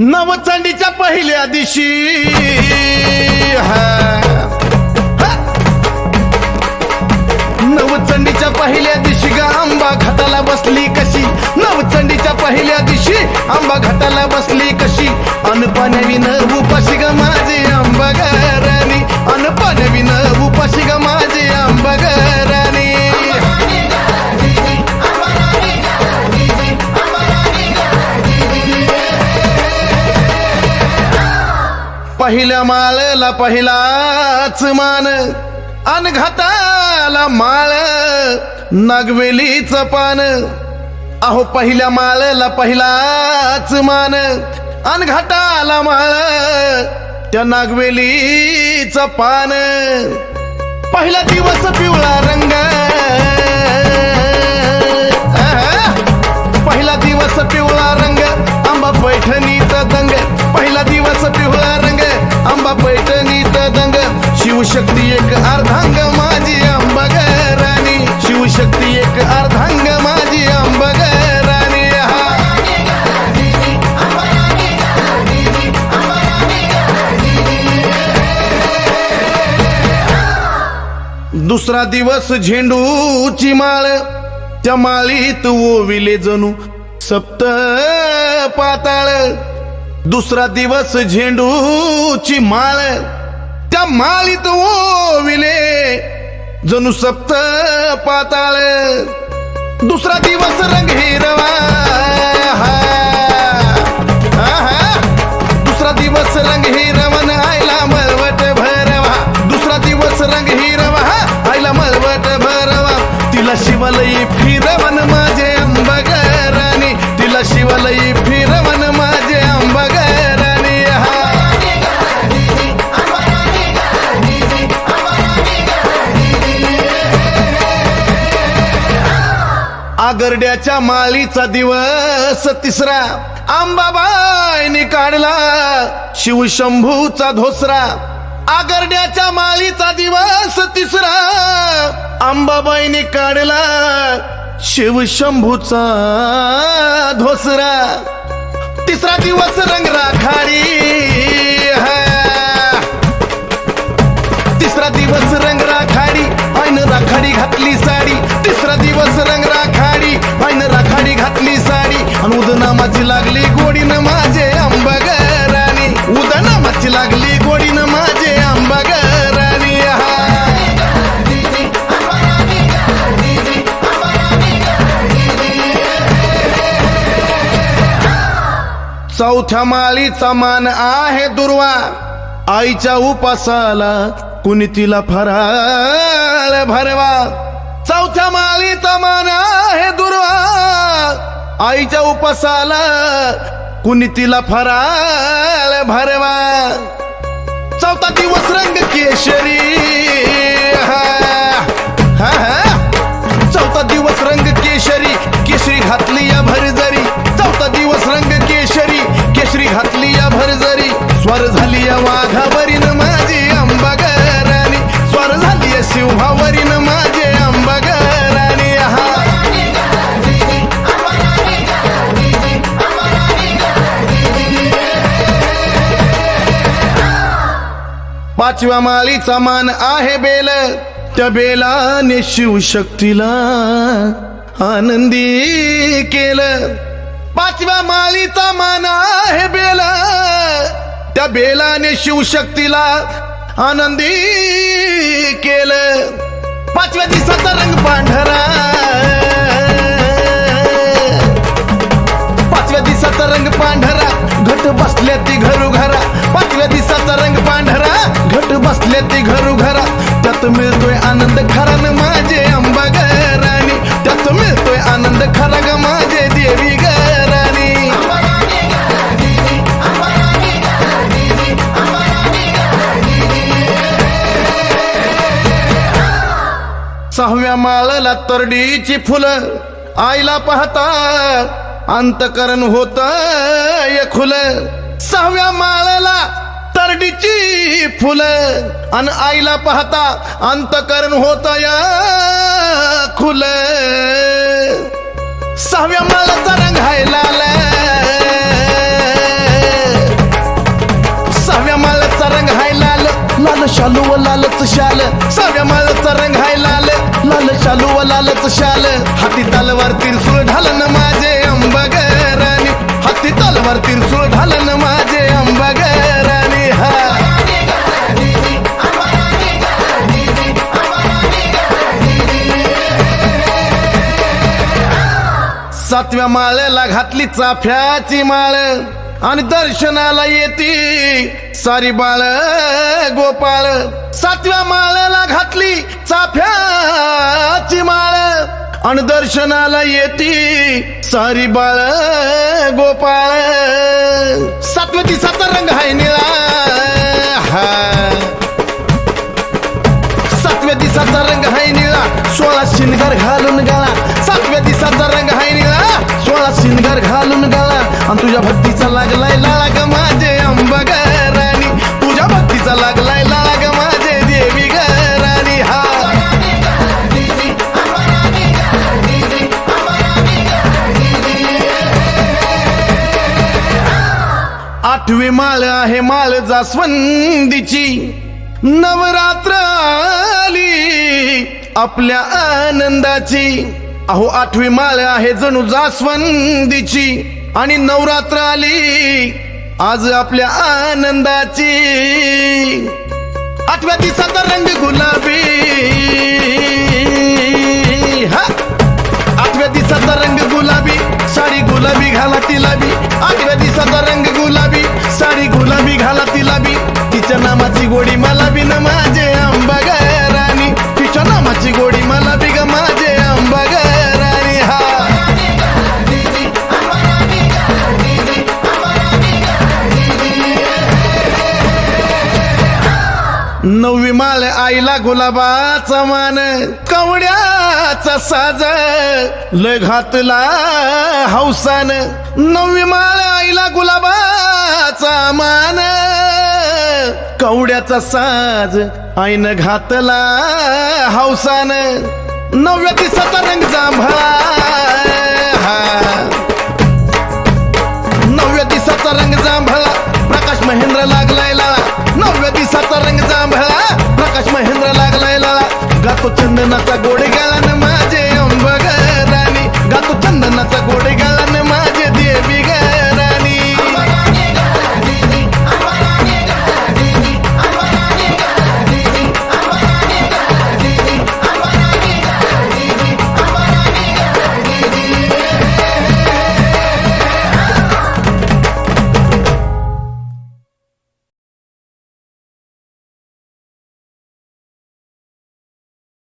नवचंडीच्या पहिल्या दिवशी. नवचंडीच्या पहिल्या दिवशी ग आंबा घाटाला बसली कशी? नवचंडीच्या पहिल्या दिवशी आंबा घाटाला बसली कशी? अन पाण्याविन उपाशी ग माझे आंबा घराणी. अन पाण्याविन उपाशी ग माझे आंबा घराणी. पहिल्या माळला पहिलाच मान. अनघटाला माळ नागवेलीच पान. अहो पहिल्या माळला पहिलाच मान. अनघटाला माळ त्या नागवेलीच पान. पहिला दिवस पिवळा रंग. पहिला दिवस पिवळा रंग आंबा पैठणीचा दंग. पहिला दिवस पिवळा शिवशक्ती एक अर्धांग माझी अंबग राणी शिवशक्ती एक अर्धांग माझी अंबग राणी हा. दुसरा दिवस झेंडूची माळ. त्या माळीत ओविले जणू सप्त पाताळ. दुसरा दिवस झेंडूची माळ. त्या मालित ओविले. जणू सप्त पाताळ. दुसरा दिवस रंग हिरवा. आगरड्याच्या माळीचा दिवस तिसरा. आंबाबाईने काढला शिवशंभूचा धोसरा. आगरड्याच्या माळीचा दिवस तिसरा. आंबाबाईने काढला शिवशंभूचा धोसरा. तिसरा दिवस रंग राखाडी हा. तिसरा दिवस रंग चौथ्या माळीचा मान आहे दुर्वा. आईच्या उपासाला कुणी तिला फराळ भरवा. चौथ्या माळीचा मान आहे दुर्वा. आईच्या उपासाला कुणी तिला फराळ भरवा. चौथा दिवस रंग केशरी. पाचव्या माळीचा मान आहे बेल. त्या बेलाने शिवशक्तीला आनंदी केलं. पाचव्या माळीचा मान आहे बेल. त्या बेलाने शिवशक्तीला आनंदी केलं. पाचव्या दिवसाचा रंग पांढरा. येते घरू घरा त्यात मिळतोय आनंद खरा न माझे अंबा राणी त्यात मिळतोय आनंद खरा ग माझे देवी राणी सहाव्या माळाला तरडीची फुलं आईला पाहता अंतकरण होत खुलं सहाव्या माळाला पारडीची फुलं अन आईला पाहता अंतकरण होता या खुल. सहाव्या मालाचा रंग घायला सहाव्या मालाचा रंग हाय लाल. लाल शालू व लालच शाल. सहाव्या मालाचा रंग हाय लाल. लाल शालू व लालच शाल. हाती तलवार तीर सुरू ढाल न माझे. सातव्या माळ्याला घातली चाफ्याची माळ. आणि दर्शनाला येती सारी बाळ गोपाळ. सातव्या माळ्याला घातली चाफ्याची माळ. आणि दर्शनाला येती सारी बाळ गोपाळ. सात तुझ्या भक्तीचा लागलाय लाग माझे अंबग राणी तुझ्या भक्तीचा लागलाय लाग माझे देवी ग राणी हा. आठवी माळ आहे माळ जास्वंदीची. नवरात्र आली आपल्या आनंदाची. अहो आठवी माळ आहे जणू जास्वंदीची. आणि नवरात्र आली. आज आपल्या आनंदाची आठव्या दिवसाचा रंग गुलाबी. आठव्या दिवसाचा रंग गुलाबी साडी गुलाबी घाला तिला बी आठव्या दिवसाचा रंग गुलाबी साडी गुलाबी घाला तिला बी तिच्या नामाची गोडी मला बी न माझे अंबा ग राणी तिच्या नामाची गोडी मला बी ग माझे नववी माल आईला गुलाबाचा मान कवड्याचा साज लय घातला हौसान. नववी माळ आईला गुलाबाचा मान कवड्याचा साज आईनं घातला हौसान. नवव्या दिसाचा रंग जांभळा हा. नवव्या दिसाचा रंग जांभळा प्रकाश महेंद्र लागलाय लाळा दिसाचा रंग जांभळा. प्रकाश महेंद्र लागलाय लाळा गातो चंदनाचा गोड